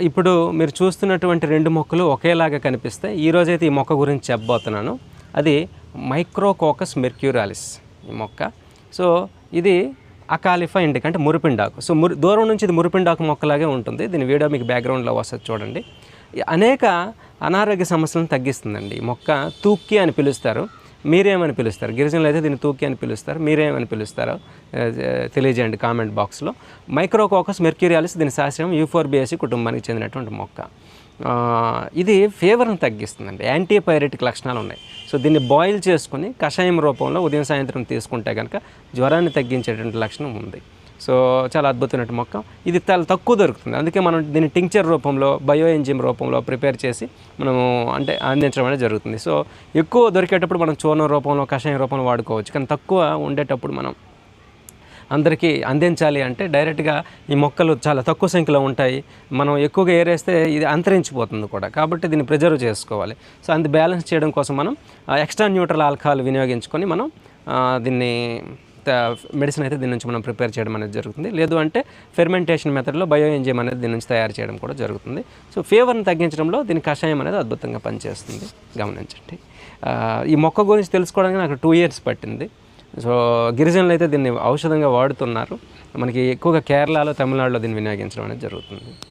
ఇప్పుడు మీరు చూస్తున్నటువంటి రెండు మొక్కలు ఒకేలాగా కనిపిస్తాయి. ఈరోజైతే ఈ మొక్క గురించి చెప్పబోతున్నాను. అది మైక్రోకోకస్ మెర్క్యూరాలిస్ ఈ మొక్క. సో ఇది అకాలిఫా ఇండిక అంటే మురిపిండాకు. సో మురి దూరం నుంచి ఇది మురిపిండాకు మొక్కలాగే ఉంటుంది. దీని వీడియో మీకు బ్యాక్గ్రౌండ్లో వస్తుంది చూడండి. అనేక అనారోగ్య సమస్యలను తగ్గిస్తుందండి. ఈ మొక్క తూక్కి అని పిలుస్తారు. మీరేమని పిలుస్తారు? గిరిజనులు అయితే దీన్ని తూకి అని పిలుస్తారు. మీరేమని పిలుస్తారో తెలియజేయండి కామెంట్ బాక్స్లో. మైక్రోకోకస్ మెర్క్యూరియాలిస్ దీని శాస్త్రం యూఫోర్బియాసి కుటుంబానికి చెందినటువంటి మొక్క. ఇది ఫీవర్ని తగ్గిస్తుందండి. యాంటీపైరెటిక్ లక్షణాలు ఉన్నాయి. సో దీన్ని బాయిల్ చేసుకుని కషాయం రూపంలో ఉదయం సాయంత్రం తీసుకుంటే కనుక జ్వరాన్ని తగ్గించేటువంటి లక్షణం ఉంది. సో చాలా అద్భుతమైన మొక్క. ఇది చాలా తక్కువ దొరుకుతుంది. అందుకే మనం దీన్ని టింక్చర్ రూపంలో బయో ఎంజిమ్ రూపంలో ప్రిపేర్ చేసి మనము అంటే అందించడం అనేది జరుగుతుంది. సో ఎక్కువ దొరికేటప్పుడు మనం చూర్ణం రూపంలో కషాయం రూపంలో వాడుకోవచ్చు. కానీ తక్కువ ఉండేటప్పుడు మనం అందరికీ అందించాలి అంటే డైరెక్ట్గా ఈ మొక్కలు చాలా తక్కువ సంఖ్యలో ఉంటాయి. మనం ఎక్కువగా ఏరేస్తే ఇది అంతరించిపోతుంది కూడా. కాబట్టి దీన్ని ప్రిజర్వ్ చేసుకోవాలి. సో అందు బ్యాలెన్స్ చేయడం కోసం మనం ఎక్స్ట్రా న్యూట్రల్ ఆల్కహాల్ వినియోగించుకొని మనం దీన్ని మెడిసిన్ అయితే దీని నుంచి మనం ప్రిపేర్ చేయడం అనేది జరుగుతుంది. లేదు అంటే ఫెర్మెంటేషన్ మెథడ్లో బయో ఎంజిమ్ అనేది దీని నుంచి తయారు చేయడం కూడా జరుగుతుంది. సో ఫీవర్ని తగ్గించడంలో దీని కషాయం అనేది అద్భుతంగా పనిచేస్తుంది. గమనించండి. ఈ మొక్క గురించి తెలుసుకోవడానికి నాకు టూ ఇయర్స్ పట్టింది. సో గిరిజనులు అయితే దీన్ని ఔషధంగా వాడుతున్నారు. మనకి ఎక్కువగా కేరళలో తమిళనాడులో దీన్ని వినియోగించడం అనేది జరుగుతుంది.